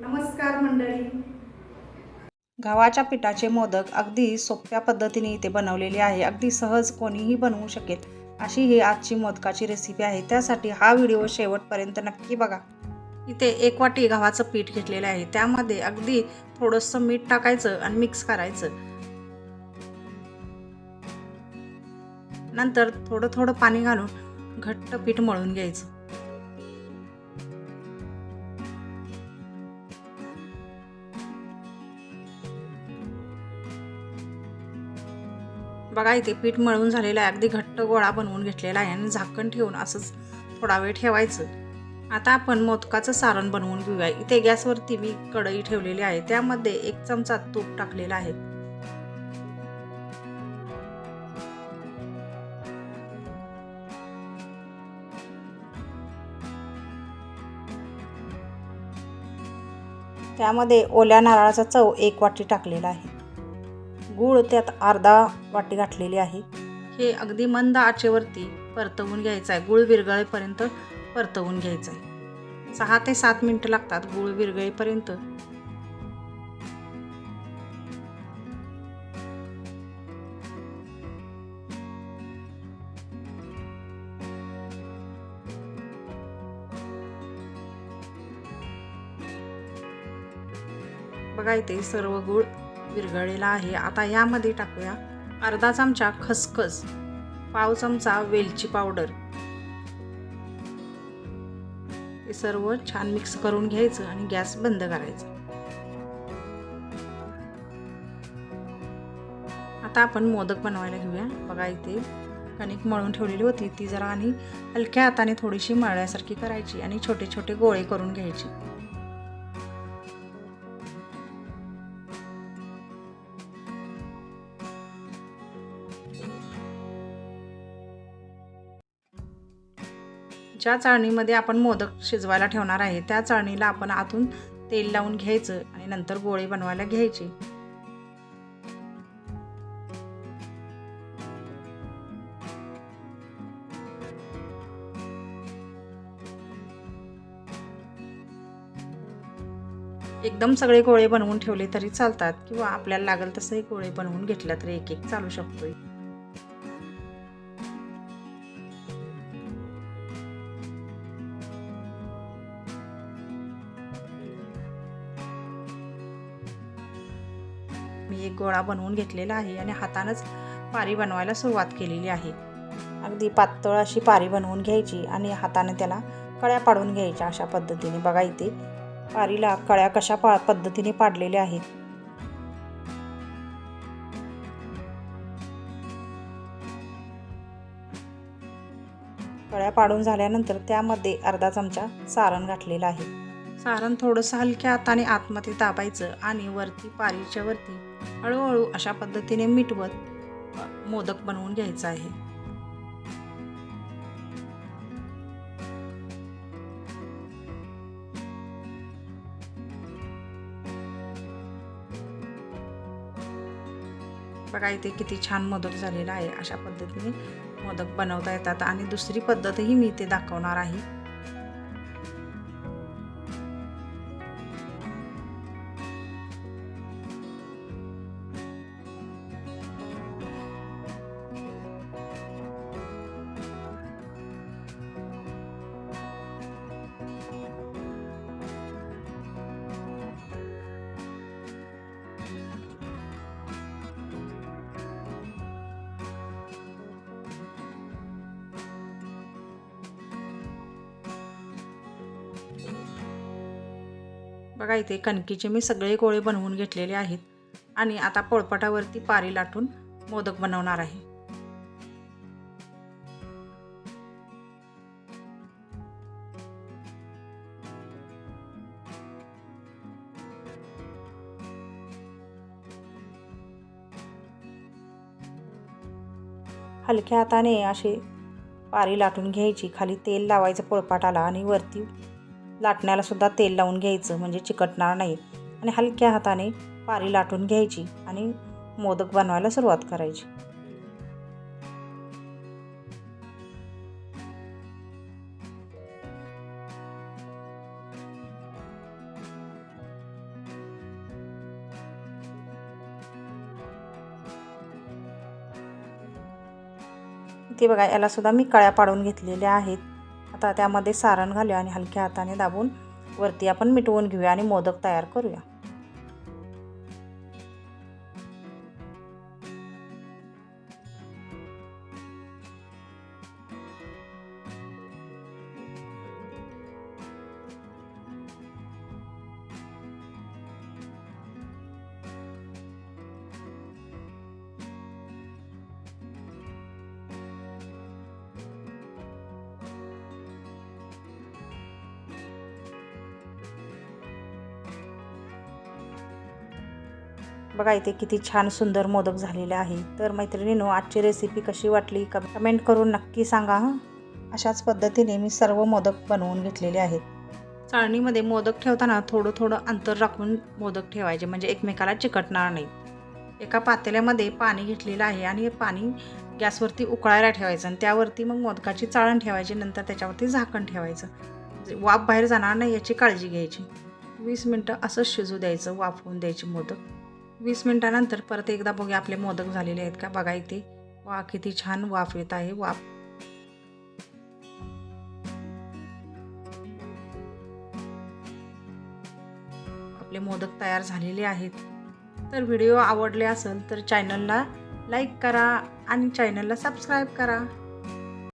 नमस्कार मंडळी. गव्हाच्या पिठाचे मोदक अगदी सोप्या पद्धतीने इथे बनवलेले आहे. अगदी सहज कोणीही बनवू शकेल अशी ही आजची मोदकाची रेसिपी आहे. त्यासाठी हा व्हिडिओ शेवटपर्यंत नक्की बघा. इथे एक वाटी गव्हाचं पीठ घेतलेलं आहे. त्यामध्ये अगदी थोडंसं मीठ टाकायचं आणि मिक्स करायचं. नंतर थोडं थोडं पाणी घालून घट्ट पीठ मळून घ्यायचं. बघा इथे पीठ मळून झालेलं आहे. अगदी घट्ट गोळा बनवून घेतलेला आहे आणि झाकण ठेवून असंच थोडा वेळ ठेवायचं. आता आपण मोदकाचं सारण बनवून घेऊया. इथे गॅसवरती मी कढई ठेवलेली आहे. त्यामध्ये एक चमचा तूप टाकलेला आहे. त्यामध्ये ओल्या नारळाचा चव एक वाटी टाकलेला आहे. गूळ त्यात अर्धा वाटी घातलेली आहे. हे अगदी मंद आचेवरती परतवून घ्यायचं आहे गूळ विरघळेपर्यंत परतवून घ्यायचं आहे सहा ते सात मिनटं लागतात गूळ विरघळेपर्यंत. बघा इथे सर्व गूळ विरघळलेला आहे. आता यामध्ये टाकूया अर्धा चमचा खसखस पाव चमचा वेलची पावडर. हे सर्व छान मिक्स करून घ्यायचं आणि गॅस बंद करायचा. आता आपण मोदक बनवायला घेऊया. बघा इथे कणिक मळून ठेवलेली होती. ती जरा आणि हलक्या हाताने थोडीशी मळल्यासारखी करायची आणि छोटे छोटे गोळे करून घ्यायची. ज्या चाळणीमध्ये आपण मोदक शिजवायला ठेवणार आहे त्या चाळणीला आपण आतून तेल लावून घ्यायचं आणि नंतर गोळे बनवायला घ्यायचे. एकदम सगळे गोळे बनवून ठेवले तरी चालतात किंवा आपल्याला लागेल तसंही गोळे बनवून घेतल्या तरी एक एक चालू शकतोय. मी एक गोळा बनवून घेतलेला आहे आणि हातानंच पारी बनवायला सुरुवात केलेली आहे. अगदी पातळ अशी पारी बनवून घ्यायची आणि हाताने त्याला कळ्या पाडून घ्यायच्या अशा पद्धतीने. बघा इथे पारीला कळ्या कशा पा पद्धतीने पाडलेल्या आहेत. कळ्या पाडून झाल्यानंतर त्यामध्ये अर्धा चमचा सारण घातलेलं आहे. सारण थोडंसं हलक्या हाताने आतमध्ये दाबायचं आणि वरती पारीच्या वरती हळूहळू अशा पद्धतीने मिटवत मोदक बनवून घ्यायचं आहे. बघा इथे किती छान मोदक झालेला आहे. अशा पद्धतीने मोदक बनवता येतात. आणि दुसरी पद्धतही मी इथे दाखवणार आहे. बघा इथे कणकीचे मी सगळे गोळे बनवून घेतलेले आहेत आणि आता पोळपाटावरती पारी लाटून मोदक बनवणार आहे. हलक्या हाताने असे पारी लाटून घ्यायची. खाली तेल लावायचं पोळपाटाला आणि वरती लाटण्याला सुद्धा तेल लावून घ्यायचं म्हणजे चिकटणार नाही. आणि हलक्या हाताने पारी लाटून घ्यायची आणि मोदक बनवायला सुरुवात करायची. ते बघा यालासुद्धा मी कळ्या पाडून घेतलेल्या आहेत. आता त्यामध्ये सारण घालूया आणि हलक्या हाताने दाबून वरती आपण मिटवून घेऊया आणि मोदक तयार करूया. बघा इथे किती छान सुंदर मोदक झालेले आहे. तर मैत्रिणीनो आजची रेसिपी कशी वाटली? कमेंट करून नक्की सांगा अशाच पद्धतीने मी सर्व मोदक बनवून घेतलेले आहेत. चाळणीमध्ये मोदक ठेवताना थोडं थोडं अंतर राखून मोदक ठेवायचे म्हणजे एकमेकाला चिकटणार नाही. एका पातेल्यामध्ये पाणी घेतलेलं आहे आणि हे पाणी गॅसवरती उकळायला ठेवायचं आणि त्यावरती मग मोदकाची चाळण ठेवायची नंतर त्याच्यावरती झाकण ठेवायचं. म्हणजे वाफ बाहेर जाणार नाही याची काळजी घ्यायची. वीस मिनटं असंच शिजू द्यायचं वाफवून द्यायची मोदक. वीस मिनटानंतर परत एकदा बघूया आपले मोदक झालेले आहेत का. बघा इथे वा किती छान वाफ येत आहे वाफ. आपले मोदक तयार झालेले आहेत. तर व्हिडिओ आवडले असेल तर चॅनलला लाईक करा आणि चॅनलला सबस्क्राईब करा.